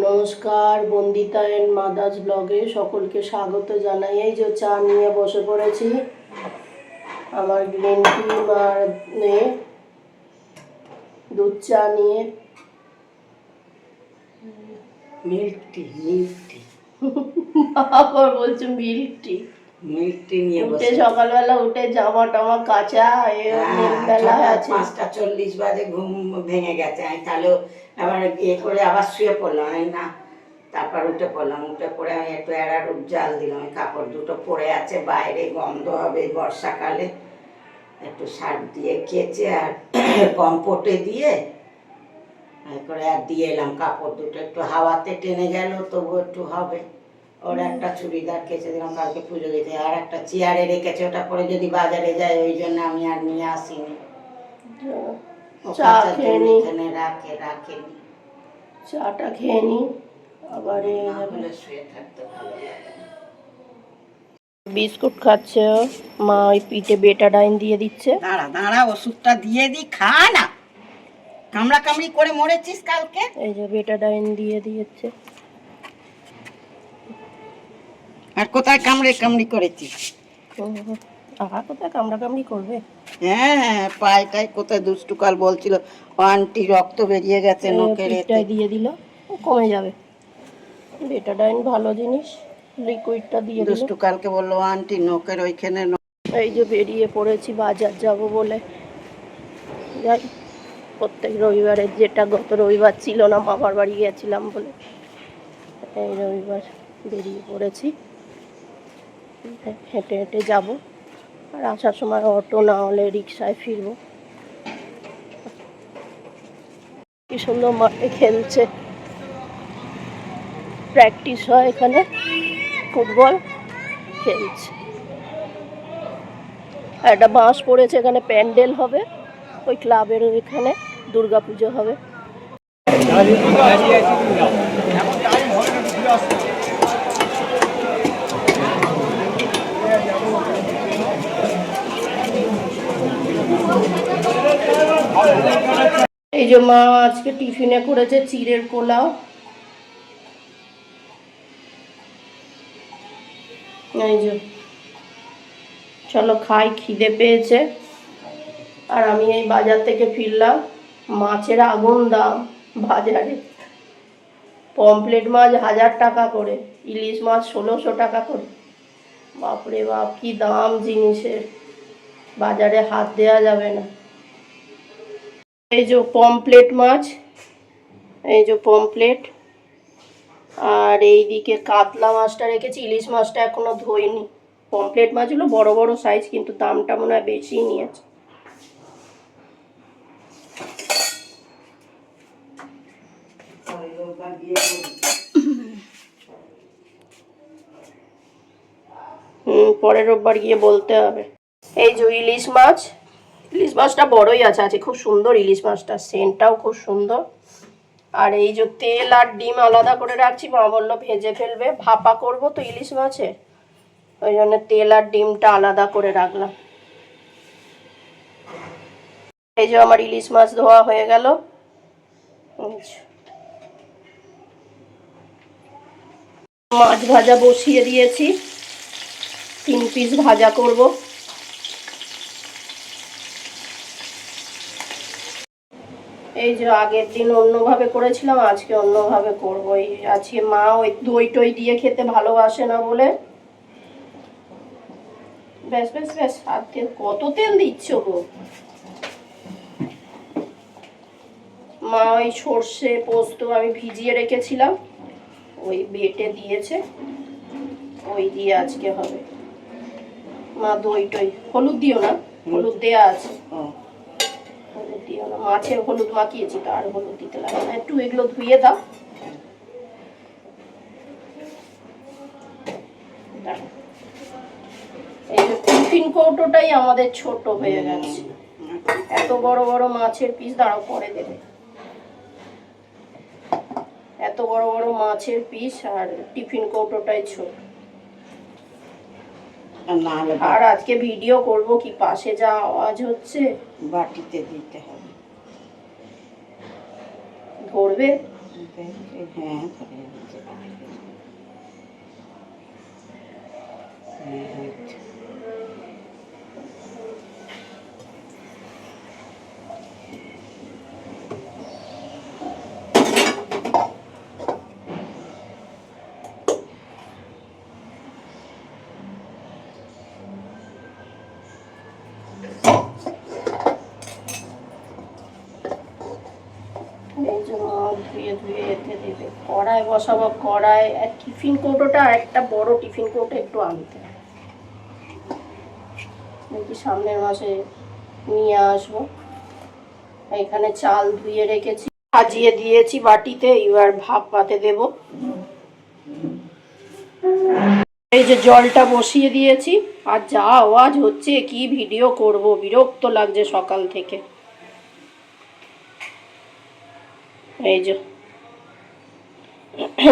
নমস্কার, বন্দিতা এন্ড মাদাস ব্লগে সকলকে স্বাগত জানাই। এই যে চা নিয়ে বসে পড়েছি, আমার গ্রিন টি আর দুধ চা নিয়ে। Milk tea milk tea. বলছে মিল্ক টি। মিল্ক নিয়ে উঠে সকালবেলা উঠে জামা টামা কাচা হ্যাঁ, বেলা আছে। পাঁচটা চল্লিশ বাজে ঘুম ভেঙে গেছে। আমি তাহলে আবার ইয়ে করে আবার শুয়ে পড়লাম। আমি না তারপর উঠে পড়লাম। উঠে পড়ে আমি একটু এড়ার জাল দিলাম। কাপড় দুটো পরে আছে বাইরে গন্ধ হবে বর্ষাকালে। একটু সার দিয়ে কেচে আর কম্পোটে দিয়ে করে আর দিয়ে এলাম। কাপড় দুটো একটু হাওয়াতে টেনে গেল তবু একটু হবে। ওর একটা চুড়িদার কেচে দিলাম কালকে পুজো দিতে। আর একটা চেয়ারে রেখেছে ওটা পরে যদি বাজারে যায় ওই জন্য আমি আর নিয়ে আসিনি। এখানে রাখে রাখেনি চাটা খেয়ে নি আবার এ না হলে শুয়ে থাকতে ভালো লাগে বিস্কুট খাচ্ছে ও। মা ওই পিঠে বেটাডাইন দিয়ে দিচ্ছে। দাঁড়া দাঁড়া ওষুধটা দিয়ে দি খা না। কামড়া কামড়ি করে মরেছিস কালকে। এই যে বেটাডাইন দিয়ে দিয়েছে। আর কোথায় কামড়ে কামড়ি করেছিস? আহা কোথায় কামড়া কামড়ি করবে? হ্যাঁ হ্যাঁ পায়টাই কোথায় দুষ্টুকাল বলছিল ও আন্টি রক্ত বেরিয়ে গেছে নোকের দিয়ে দিল কমে যাবে। বেটাডাইন ভালো জিনিস লিকুইডটা দিয়ে দিল। দুষ্টুকালকে বলল আন্টি নোকের ওইখানে এই যে বেরিয়ে পড়েছি বাজার যাব বলে। যাই প্রত্যেক রবিবারে যেটা গত রবিবার ছিল না বাবার বাড়ি গেছিলাম বলে। এই রবিবার বেরিয়ে পড়েছি। হেঁটে হেঁটে যাব। আর আসার সময় অটো না হলে রিক্সায় ফিরবো। কি সুন্দর মাঠে খেলছে। প্র্যাকটিস হয় এখানে। ফুটবল খেলছে। আর একটা বাঁশ পড়েছে, এখানে প্যান্ডেল হবে। ওই ক্লাবের এখানে দুর্গা পুজো হবে। এই যে মা আজকে টিফিনে করেছে চিড়ের পোলাও। এই যে, চলো খাই, খিদে পেয়েছে। আর আমি এই বাজার থেকে ফিরলাম, মাছের আগুন দাম বাজারে। পমপ্লেট মাছ হাজার টাকা করে, ইলিশ মাছ ষোলোশো টাকা করে। বাপরে বাপ, কি দাম জিনিসের। বাজারে হাত দেওয়া যাবে না। এই যে পমপ্লেট মাছ, এই যে পমপ্লেট আর এইদিকে কাতলা মাছটা রেখেছি, ইলিশ মাছটা এখনও ধোইনি। পমপ্লেট মাছগুলো বড় বড় সাইজ কিন্তু দামটা মনে হয় বেশি নিয়েছে। পরের রোববার গিয়ে বলতে হবে। এই যে ইলিশ মাছ ইলিশ মাছটা বড়ই আছে আছে খুব সুন্দর ইলিশ মাছটা, সেন্টটাও খুব সুন্দর। আর এই যে তেল আর ডিম আলাদা করে রাখছি মা বলল ভেজে ফেলবে, ভাপা করব তো ইলিশ মাছে। ওই জন্য তেল আর ডিমটা আলাদা করে রাখলাম। এই যে আমার ইলিশ মাছ ধোয়া হয়ে গেল। মাছ ভাজা বসিয়ে দিয়েছি। তিন পিস ভাজা করব। এই যে আগের দিন অন্যভাবে করেছিলাম আজকে অন্যভাবে করব। এই আজকে মা ওই দই টই দিয়ে খেতে ভালোবাসে না বলে। ব্যাস ব্যাস ব্যাস আর তেল কত তেল দিচ্ছ গো? মা ওই সর্ষে পোস্ত আমি ভিজিয়ে রেখেছিলাম ওই বেটে দিয়েছে ওই দিয়ে আজকে হবে। মা দই টই হলুদ দিও না হলুদ। দেয়া আছে। দিও। না মাছের হলুদ মাখিয়েছি তো আর হলুদ দিতে লাগে না। একটু এগুলো ধুয়ে দাও। এই যে টিফিন কৌটোটাই আমাদের ছোট হয়ে গেছে। এত বড় বড় মাছের পিস দাঁড়াও পরে দেবে। এত বড় বড় মাছের পিস আর টিফিন কৌটোটাই ছোট। আর আজকে ভিডিও করব কি পাশে যা আওয়াজ হচ্ছে? বাটিতে দিতে হবে। ধরবে? হ্যাঁ ধরে হ্যাঁ হচ্ছে এই যে মুখ ধুয়ে ধুয়ে এতে দেবে কড়াই বসাবো, কড়াই, আর টিফিন কৌটোটা আর একটা বড় টিফিন কৌটো একটু আনতে। দেখি সামনের মাসে নিয়ে আসব। এখানে চাল ধুয়ে রেখেছি সাজিয়ে দিয়েছি বাটিতে, এবার ভাপ পাতে দেব। এই যে জলটা বসিয়ে দিয়েছি, আর যা আওয়াজ হচ্ছে, কি ভিডিও করব, বিরক্ত লাগছে সকাল থেকে। এই যে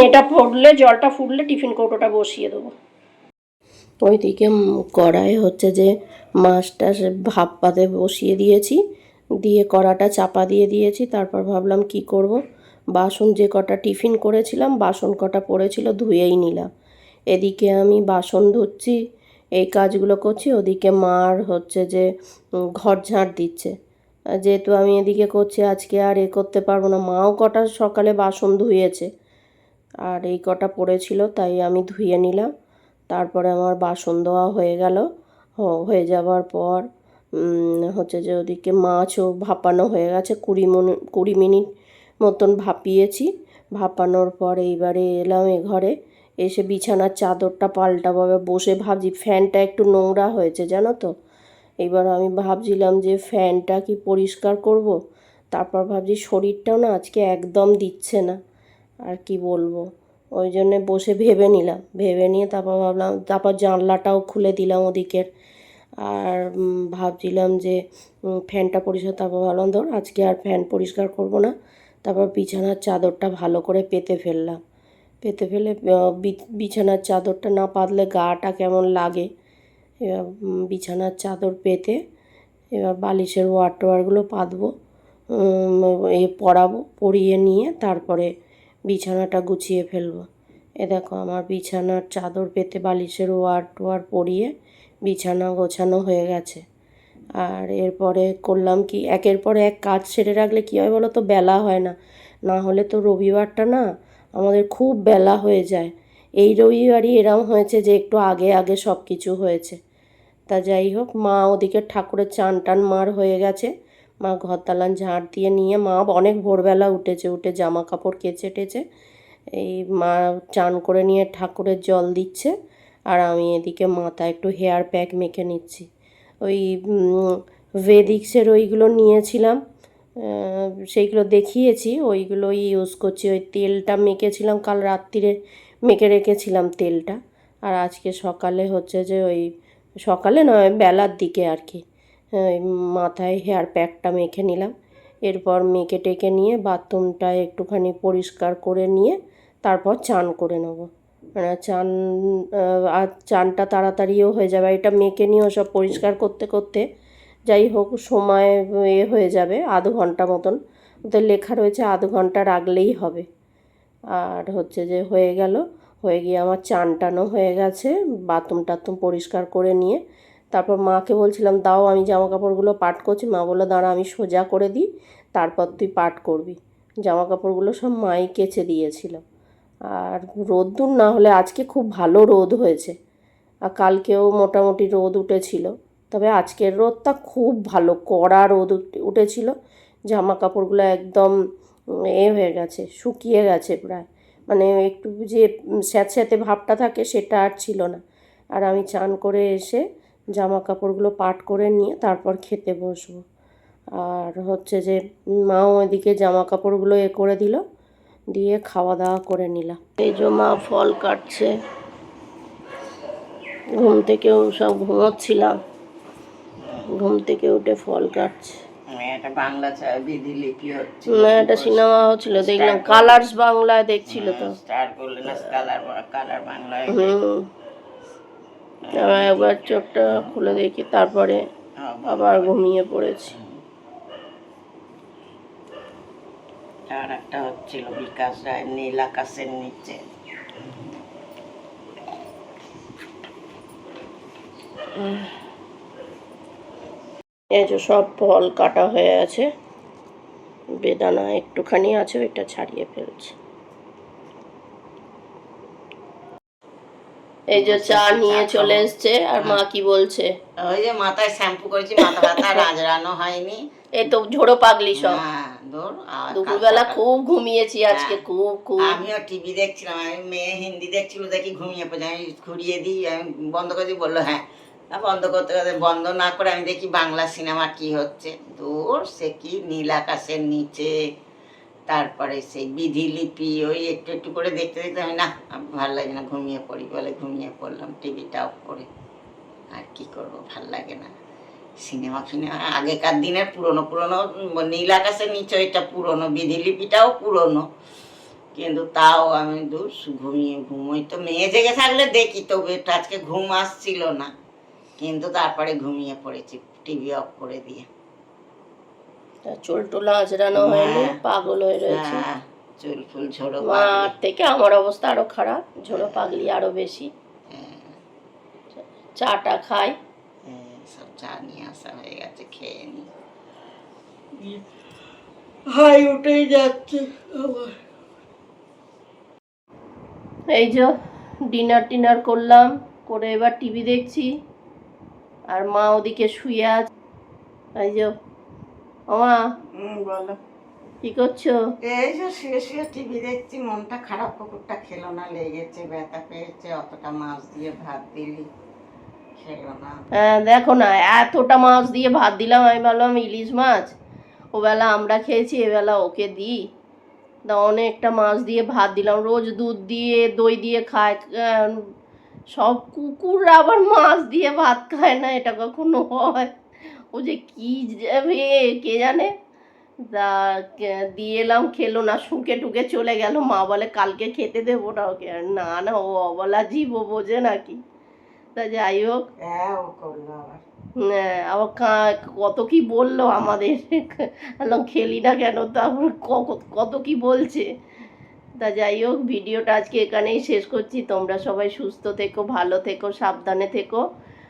এটা ফুটলে, জলটা ফুটলে টিফিন কৌটোটা বসিয়ে দেবো। ওইদিকে কড়াই হচ্ছে যে মাছটা ভাপ পাতে বসিয়ে দিয়েছি। দিয়ে কড়াটা চাপা দিয়ে দিয়েছি, তারপর ভাবলাম কি করব? বাসন যে কটা টিফিন করেছিলাম, বাসন কটা পড়েছিল, ধুয়েই নিলাম। এদিকে আমি বাসন ধুচ্ছি, এই কাজগুলো করছি, ওদিকে মার হচ্ছে যে ঘর ঝাঁট দিচ্ছে। যেহেতু আমি এদিকে করছি, আজকে আর এ করতে পারব না। মাও কটা সকালে বাসন ধুয়েছে। আর এই কটা পড়েছিল, তাই আমি ধুয়ে নিলাম। তারপরে আমার বাসন ধোয়া হয়ে গেল। হয়ে যাওয়ার পর হচ্ছে যে ওদিকে মাছও ভাপানো হয়ে গেছে। কুড়ি মিনিট কুড়ি মিনিট মতন ভাপিয়েছি। ভাপানোর পর এইবারে এলাম এ ঘরে। এসে বিছানার চাদরটা পাল্টাবো এবার বসে ভাবছি, ফ্যানটা একটু নোংরা হয়েছে, জানো তো? এবার আমি ভাবছিলাম যে ফ্যানটা কি পরিষ্কার করব? তারপর ভাবছি, শরীরটাও না আজকে একদম দিচ্ছে না। আর কি বলব? ওই জন্যে বসে ভেবে নিলাম। ভেবে নিয়ে তারপর ভাবলাম, তারপর জানলাটাও খুলে দিলাম ওদিকের। আর ভাবছিলাম যে ফ্যানটা পরিষ্কার, তারপর ভাবলাম, ধর, আজকে আর ফ্যান পরিষ্কার করব না। তারপর বিছানার চাদরটা ভালো করে পেতে ফেললাম। পেতে ফেলে বিছানার চাদরটা না পাতলে গাটা কেমন লাগে? এবার বিছানার চাদর পেতে এবার বালিশের ওয়ার টোয়ারগুলো পাতবো এ পরাবো, পরিয়ে নিয়ে তারপরে বিছানাটা গুছিয়ে ফেলব। এ দেখো, আমার বিছানার চাদর পেতে বালিশের ওয়ার টোয়ার পরিয়ে বিছানা গোছানো হয়ে গেছে। আর এরপরে করলাম কি, একের পর এক কাজ সেরে রাখলে কী হয় বলো তো, বেলা হয় না। না হলে তো রবিবারটা না আমাদের খুব বেলা হয়ে যায়। এই রবিবারই এরম হয়েছে যে একটু আগে আগে সব কিছু হয়েছে। তা যাই হোক, মা ওদিকে ঠাকুরের চান টান মার হয়ে গেছে। মা ঘর দালান ঝাড় দিয়ে নিয়ে, মা অনেক ভোরবেলা উঠেছে, উঠে জামা কাপড় কেচে টেচে এই মা চান করে নিয়ে ঠাকুরের জল দিচ্ছে আর আমি এদিকে মাথায় একটু হেয়ার প্যাক মেখে নিচ্ছি। ওই ভেদিক্সের ওইগুলো নিয়েছিলাম সেইগুলো দেখিয়েছি ওইগুলো ইউজ করছি। ওই তেলটা মেখেছিলাম, কাল রাত্রিরে মেখে রেখেছিলাম তেলটা। আর আজকে সকালে হচ্ছে যে ওই, সকালে নয়, বেলার দিকে আর কি। মাথায় হেয়ার প্যাকটা মেখে নিলাম। এরপর মেখে টেকে নিয়ে বাথরুমটা একটুখানি পরিষ্কার করে নিয়ে তারপর চান করে নেব। মানে চান আর চানটা তাড়াতাড়িও হয়ে যাবে। এটা মেখে নিয়েও সব পরিষ্কার করতে করতে যাই হোক সময় এ হয়ে যাবে আধ ঘণ্টা মতন। ওদের লেখা রয়েছে আধ ঘণ্টা রাখলেই হবে। আর হচ্ছে যে হয়ে গেল, হয়ে গিয়ে আমার চান টানও হয়ে গেছে। বাথরুম টাথরুম পরিষ্কার করে নিয়ে তারপর মাকে বলছিলাম, দাও, আমি জামা কাপড়গুলো পাট করছি। মা বলল, দাঁড়া, আমি সোজা করে দিই, তারপর তুই পাট করবি। জামা কাপড়গুলো সব মাই কেচে দিয়েছিল। আর রোদ্দুর না হলে আজকে খুব ভালো রোদ হয়েছে। আর কালকেও মোটামুটি রোদ উঠেছিল। তবে আজকের রোদটা খুব ভালো, কড়া রোদ উঠে- উঠেছিল। জামা কাপড়গুলো একদম এ হয়ে গেছে, শুকিয়ে গেছে প্রায়। মানে একটু যে স্যাঁতস্যাঁতে ভাবটা থাকে সেটা আর ছিল না। আর আমি চান করে এসে জামা কাপড়গুলো পাট করে নিয়ে তারপর খেতে বসবো। আর হচ্ছে যে মাও এদিকে জামা কাপড়গুলো এ করে দিল দিয়ে খাওয়া দাওয়া করে নিলাম এই যে মা ফল কাটছে ঘুম থেকেও সব ঘুমোচ্ছিলাম ঘুম থেকে উঠে ফল কাটছে। একটা বাংলা হচ্ছে। না সিনেমা হচ্ছিল দেখলাম কালার্স বাংলায় দেখছিল তো। স্টার করলে না কালার কালার বাংলায় হুম একবার চোখটা খুলে দেখি তারপরে আবার ঘুমিয়ে পড়েছি। আর একটা হচ্ছিল বিকাশ রায় নীল আকাশের নিচে। এই যে সব ফল কাটা হয়ে আছে বেদানা একটুখানি আছে ওইটা ছাড়িয়ে ফেলছি। এই যে চা নিয়ে চলে এসছে আর মা কি বলছে? ওই যে মাথায় শ্যাম্পু করেছি মাথা ব্যথা রাজরানো হয়নি। এই তো ঝোড়ো পাগলি সব। দুপুরবেলা খুব ঘুমিয়েছি আজকে হ্যাঁ। খুব খুব। আমিও টিভি দেখছিলাম আমি মেয়ে হিন্দি দেখছিল দেখি ঘুমিয়ে পড়ে আমি ঘুরিয়ে দিই আমি বন্ধ করে দিই বলল হ্যাঁ বন্ধ করতে করতে বন্ধ না করে আমি দেখি বাংলা সিনেমা কি হচ্ছে। দূর সে কি নীল আকাশের নিচে। তারপরে সেই বিধিলিপি ওই একটু একটু করে দেখতে দেখতে আমি, না ভালো লাগে না, ঘুমিয়ে পড়ি, বলে, ঘুমিয়ে পড়লাম টিভিটা অফ করে। আর কি করব, ভালো লাগে না। সিনেমা ফিনেমা, আগেকার দিনের পুরনো পুরনো নীল আকাশের নিচে এটা পুরনো বিধিলিপিটাও পুরনো। কিন্তু তাও আমি দূর ঘুমিয়ে ঘুমোই তো মেয়ে জেগে থাকলে দেখি একটু আজকে ঘুম আসছিল না। কিন্তু তারপরে ঘুমিয়ে পড়েছি টিভি অফ করে দিয়ে। তা চুল টুলা আজরানো হয়নি হ্যাঁ। পাগল হয়ে রয়েছে। হ্যাঁ চুল ফুল ঝোড়ো মার থেকে আমার অবস্থা আরও খারাপ ঝোড়ো পাগলি আরও বেশি। চাটা খাই। হ্যাঁ, সব চা নিয়ে আসা হয়ে গেছে খেয়ে নি। হাই উঠেই যাচ্ছে আমার এই যে ডিনার টিনার করলাম করে এবার টিভি দেখছি। আর মা ওদিকে শুয়ে আছে। এই যে বলো। কি করছ? এই যে শুয়ে শুয়ে টিভি দেখছি মনটা খারাপ কুকুরটা খেলো না লেগেছে ব্যথা পেয়েছে অতটা মাছ দিয়ে ভাত দিলি খেলো না। হ্যাঁ দেখো না এতটা মাছ দিয়ে ভাত দিলাম আমি ভাবলাম ইলিশ মাছ। ওবেলা আমরা খেয়েছি এবেলা ওকে দিই। তা অনেকটা মাছ দিয়ে ভাত দিলাম রোজ দুধ দিয়ে দই দিয়ে খায় সব কুকুর আবার মাছ দিয়ে ভাত খায় না এটা কখনো হয়? ও যে কী যাবে কে জানে? তা দিয়ে এলাম খেলো না শুকে টুকে চলে গেল। মা বলে কালকে খেতে দেবো না ওকে। না না ও অবলা জীব বোঝে নাকি তা যাই হোক। হ্যাঁ আবার। হ্যাঁ, কত কি বলল আমাদের। খেলি না কেন? তারপর কত কি বলছে। তা যাই হোক ভিডিওটা আজকে এখানেই শেষ করছি। তোমরা সবাই সুস্থ থেকো ভালো থেকো সাবধানে থেকো।